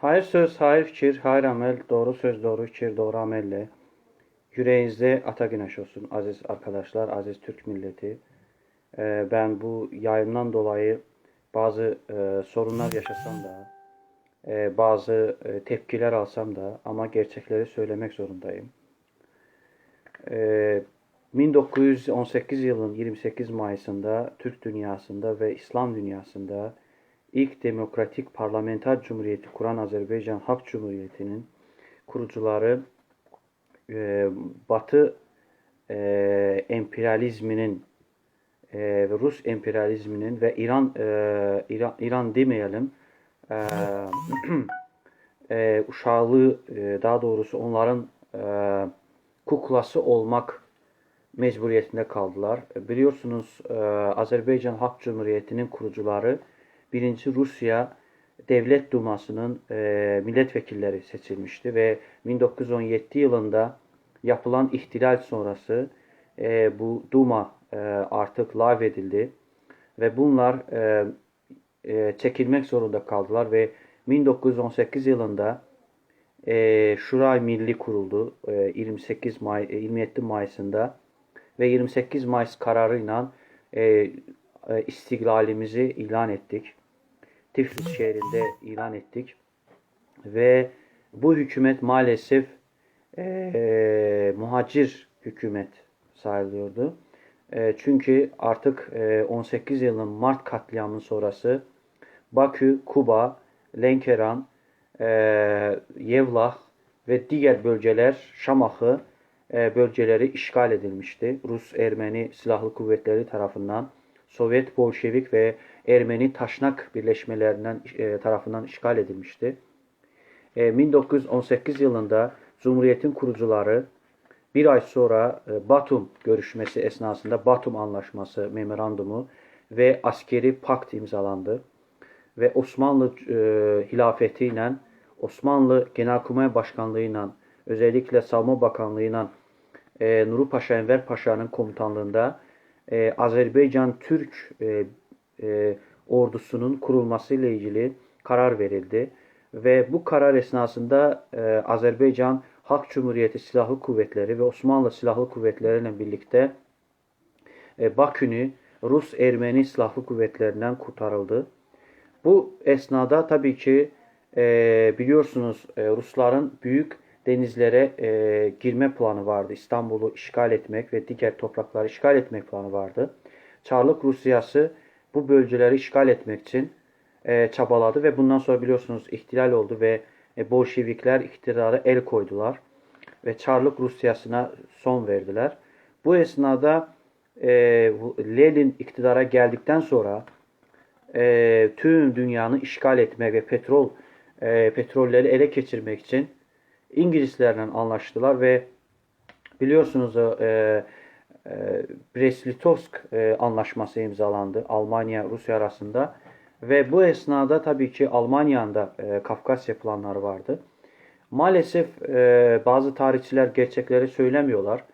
Hayır söz, hayır fikir, hayır amel, doğru söz, doğru fikir, doğru amelle. Yüreğinizde ata güneş olsun aziz arkadaşlar, aziz Türk milleti. Ee, ben bu yayından dolayı bazı e, sorunlar yaşasam da, e, bazı e, tepkiler alsam da ama gerçekleri söylemek zorundayım. Ee, 1918 yılın 28 Mayıs'ında Türk dünyasında ve İslam dünyasında ilk demokratik parlamenter cumhuriyeti kuran Azerbaycan Halk Cumhuriyeti'nin kurucuları e, Batı e, emperyalizminin e, ve Rus emperyalizminin ve İran e, İran, İran demeyelim e, e, uşağı e, daha doğrusu onların e, kuklası olmak mecburiyetinde kaldılar. Biliyorsunuz e, Azerbaycan Halk Cumhuriyeti'nin kurucuları 1. Rusya Devlet Duması'nın e, milletvekilleri seçilmişti ve 1917 yılında yapılan ihtilal sonrası e, bu Duma e, artık lağvedildi ve bunlar e, e, çekilmek zorunda kaldılar ve 1918 yılında e, Şuray Milli kuruldu e, 28 May e, 27 Mayıs'ında ve 28 Mayıs kararıyla e, e, istiklalimizi ilan ettik. Tiflis şehrinde ilan ettik. Ve bu hükümet maalesef e, muhacir hükümet sayılıyordu. E, çünkü artık e, 18 yılın Mart katliamının sonrası Bakü, Kuba, Lenkeran, e, Yevlah ve diğer bölgeler Şamahı e, bölgeleri işgal edilmişti. Rus Ermeni silahlı kuvvetleri tarafından Sovyet Bolşevik ve Ermeni Taşnak birleşmelerinden e, tarafından işgal edilmişti. E, 1918 yılında Cumhuriyet'in kurucuları bir ay sonra e, Batum görüşmesi esnasında Batum Anlaşması memorandumu ve askeri pakt imzalandı. Ve Osmanlı e, hilafetiyle, Osmanlı Genelkurmay Başkanlığı'yla, özellikle Savunma Bakanlığı'yla e, Nuri Paşa Enver Paşa'nın komutanlığında e, Azerbaycan Türk e, e, ordusunun kurulması ile ilgili karar verildi. Ve bu karar esnasında e, Azerbaycan Halk Cumhuriyeti Silahlı Kuvvetleri ve Osmanlı Silahlı Kuvvetleri ile birlikte e, Bakü'nü Rus Ermeni Silahlı Kuvvetlerinden kurtarıldı. Bu esnada tabii ki e, biliyorsunuz e, Rusların büyük denizlere e, girme planı vardı. İstanbul'u işgal etmek ve diğer toprakları işgal etmek planı vardı. Çarlık Rusyası bu bölgeleri işgal etmek için e, çabaladı ve bundan sonra biliyorsunuz ihtilal oldu ve e, Bolşevikler iktidara el koydular ve Çarlık Rusyası'na son verdiler. Bu esnada e, Lenin iktidara geldikten sonra e, tüm dünyanı işgal etmek ve petrol e, petrolleri ele geçirmek için İngilizlerle anlaştılar ve biliyorsunuz e, Brest-Litovsk e, anlaşması imzalandı Almanya Rusya arasında ve bu esnada tabii ki Almanya'nın da e, Kafkasya planları vardı. Maalesef e, bazı tarihçiler gerçekleri söylemiyorlar.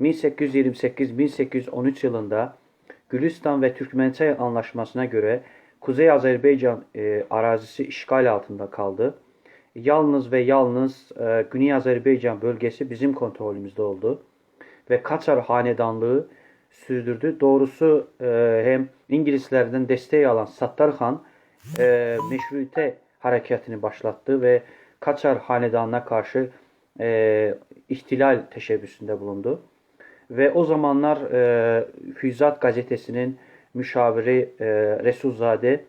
1828-1813 yılında Gülistan ve Türkmençay anlaşmasına göre Kuzey Azerbaycan arazisi işgal altında kaldı. Yalnız ve yalnız Güney Azerbaycan bölgesi bizim kontrolümüzde oldu. Ve Kaçar hanedanlığı sürdürdü. Doğrusu e, hem İngilizlerden desteği alan Sattar Han e, meşrute hareketini başlattı ve Kaçar hanedanına karşı e, ihtilal teşebbüsünde bulundu. Ve o zamanlar e, Füzat gazetesinin müşaviri e, Resulzade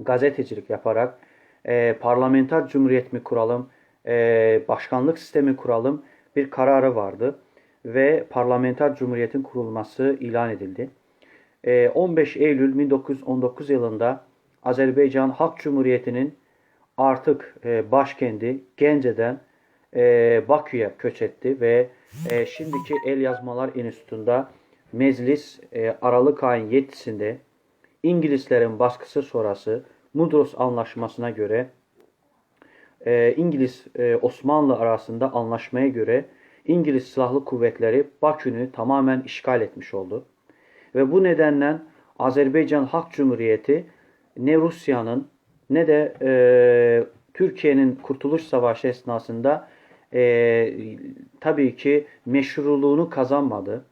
gazetecilik yaparak e, parlamenter cumhuriyet mi kuralım, e, başkanlık sistemi kuralım bir kararı vardı. Ve parlamenter cumhuriyetin kurulması ilan edildi. E, 15 Eylül 1919 yılında Azerbaycan Halk Cumhuriyeti'nin artık e, başkendi Gence'den e, Bakü'ye köç etti ve e, şimdiki El Yazmalar Enstitüsü'nde meclis Aralık ayın 7'sinde İngilizlerin baskısı sonrası Mudros Anlaşması'na göre İngiliz Osmanlı arasında anlaşmaya göre İngiliz Silahlı Kuvvetleri Bakü'nü tamamen işgal etmiş oldu. Ve bu nedenle Azerbaycan Halk Cumhuriyeti ne Rusya'nın ne de e, Türkiye'nin Kurtuluş Savaşı esnasında e, tabii ki meşruluğunu kazanmadı.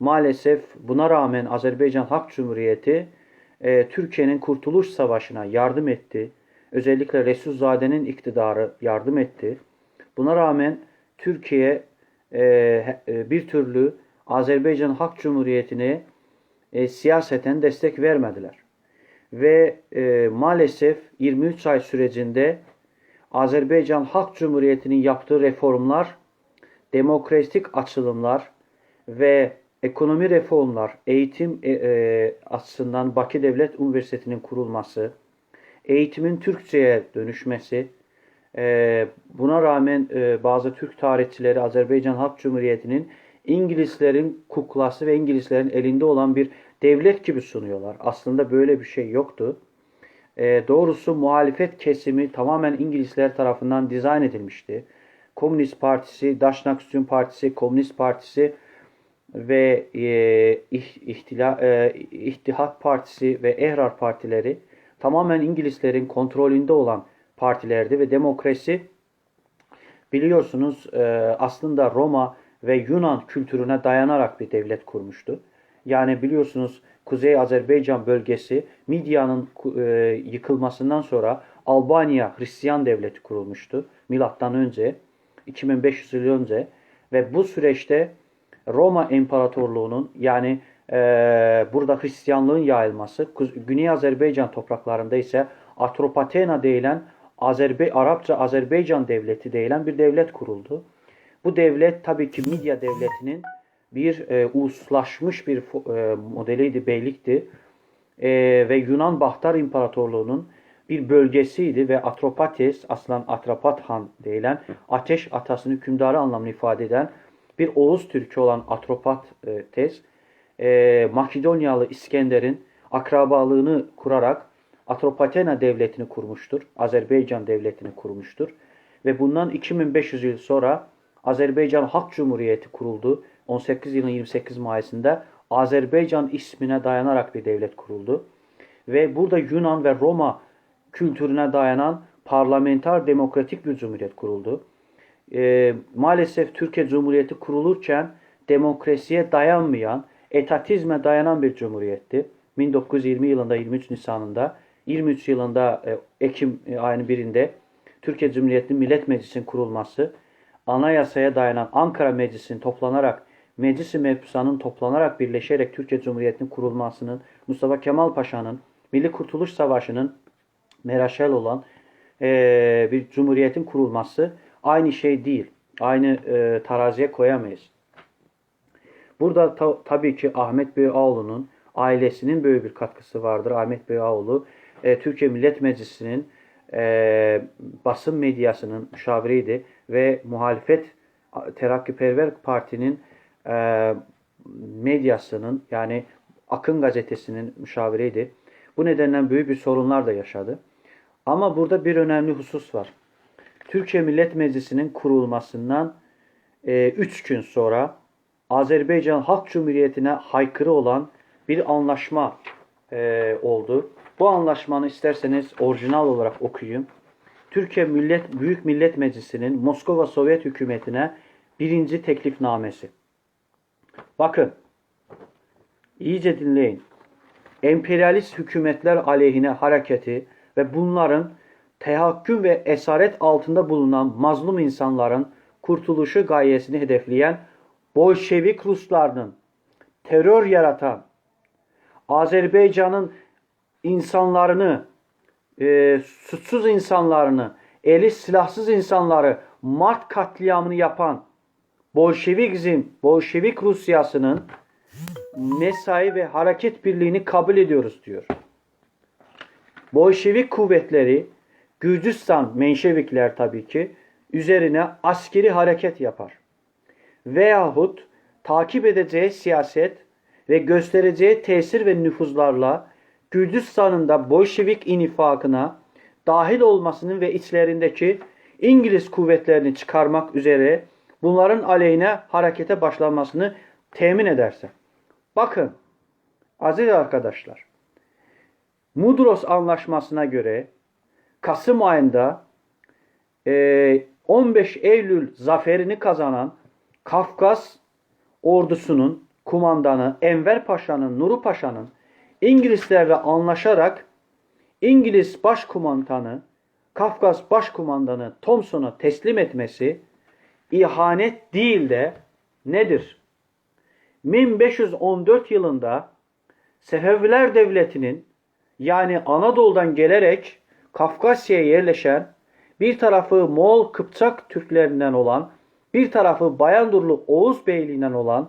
Maalesef buna rağmen Azerbaycan Halk Cumhuriyeti e, Türkiye'nin Kurtuluş Savaşı'na yardım etti. Özellikle Resulzade'nin iktidarı yardım etti. Buna rağmen Türkiye bir türlü Azerbaycan Halk Cumhuriyeti'ne e, siyaseten destek vermediler. Ve e, maalesef 23 ay sürecinde Azerbaycan Halk Cumhuriyeti'nin yaptığı reformlar, demokratik açılımlar ve ekonomi reformlar, eğitim e, e, açısından Bakü Devlet Üniversitesi'nin kurulması, eğitimin Türkçe'ye dönüşmesi, e, buna rağmen e, bazı Türk tarihçileri Azerbaycan Halk Cumhuriyeti'nin İngilizlerin kuklası ve İngilizlerin elinde olan bir devlet gibi sunuyorlar. Aslında böyle bir şey yoktu. E, doğrusu muhalefet kesimi tamamen İngilizler tarafından dizayn edilmişti. Komünist Partisi, Daşnaküstün Partisi, Komünist Partisi ve e, İh- İhtila, e, İttihat Partisi ve Ehrar Partileri tamamen İngilizlerin kontrolünde olan partilerdi ve demokrasi biliyorsunuz e, aslında Roma ve Yunan kültürüne dayanarak bir devlet kurmuştu. Yani biliyorsunuz Kuzey Azerbaycan bölgesi Midya'nın e, yıkılmasından sonra Albanya Hristiyan devleti kurulmuştu. Milattan önce 2500 yıl önce ve bu süreçte Roma İmparatorluğu'nun yani e, burada Hristiyanlığın yayılması, Güney Azerbaycan topraklarında ise Atropatena denilen Azerbe Arapça Azerbaycan devleti denilen bir devlet kuruldu. Bu devlet tabii ki Midya devletinin bir e, uluslaşmış bir e, modeliydi, beylikti. E, ve Yunan Bahtar İmparatorluğu'nun bir bölgesiydi ve Atropates, aslan Atrapat Han denilen ateş atasının hükümdarı anlamını ifade eden bir Oğuz Türk'ü olan Atropates, e, Makedonyalı İskender'in akrabalığını kurarak Atropatena devletini kurmuştur. Azerbaycan devletini kurmuştur. Ve bundan 2500 yıl sonra Azerbaycan Halk Cumhuriyeti kuruldu. 18 yılın 28 Mayıs'ında Azerbaycan ismine dayanarak bir devlet kuruldu. Ve burada Yunan ve Roma kültürüne dayanan parlamenter demokratik bir cumhuriyet kuruldu. Ee, maalesef Türkiye Cumhuriyeti kurulurken demokrasiye dayanmayan, etatizme dayanan bir cumhuriyetti. 1920 yılında 23 Nisan'ında, 23 yılında e, Ekim e, ayının birinde Türkiye Cumhuriyeti'nin Millet Meclisi'nin kurulması, anayasaya dayanan Ankara Meclisi'nin toplanarak, Meclis-i Mebusa'nın toplanarak birleşerek Türkiye Cumhuriyeti'nin kurulmasının, Mustafa Kemal Paşa'nın Milli Kurtuluş Savaşı'nın meraşel olan eee, bir cumhuriyetin kurulması aynı şey değil. Aynı taraziye koyamayız. Burada ta- tabii ki Ahmet Bey Ağoğlu'nun ailesinin böyle bir katkısı vardır. Ahmet Bey Ağoğlu e, Türkiye Millet Meclisi'nin e, basın medyasının müşaviriydi ve muhalefet Terakkiperver Parti'nin e, medyasının yani Akın gazetesinin müşaviriydi. Bu nedenle büyük bir sorunlar da yaşadı. Ama burada bir önemli husus var. Türkiye Millet Meclisi'nin kurulmasından 3 gün sonra Azerbaycan Halk Cumhuriyeti'ne haykırı olan bir anlaşma e, oldu. Bu anlaşmanı isterseniz orijinal olarak okuyayım. Türkiye Millet Büyük Millet Meclisi'nin Moskova Sovyet Hükümeti'ne birinci teklifnamesi. Bakın, iyice dinleyin. Emperyalist hükümetler aleyhine hareketi ve bunların tehakküm ve esaret altında bulunan mazlum insanların kurtuluşu gayesini hedefleyen Bolşevik Ruslarının terör yaratan Azerbaycan'ın insanlarını, e, suçsuz insanlarını, eli silahsız insanları Mart katliamını yapan Bolşevikizm, Bolşevik Rusyası'nın mesai ve hareket birliğini kabul ediyoruz diyor. Bolşevik kuvvetleri Gürcistan Menşevikler tabii ki üzerine askeri hareket yapar. Veyahut takip edeceği siyaset ve göstereceği tesir ve nüfuzlarla Gürcistan'ın da Bolşevik inifakına dahil olmasının ve içlerindeki İngiliz kuvvetlerini çıkarmak üzere bunların aleyhine harekete başlanmasını temin ederse. Bakın aziz arkadaşlar Mudros anlaşmasına göre Kasım ayında e, 15 Eylül zaferini kazanan Kafkas ordusunun kumandanı Enver Paşa'nın, Nuru Paşa'nın İngilizlerle anlaşarak İngiliz başkumandanı Kafkas başkumandanı Thompson'a teslim etmesi ihanet değil de nedir? 1514 yılında Sefeviler Devleti'nin yani Anadolu'dan gelerek Kafkasya'ya yerleşen bir tarafı Moğol Kıpçak Türklerinden olan bir tarafı Bayandurlu Oğuz Beyliğinden olan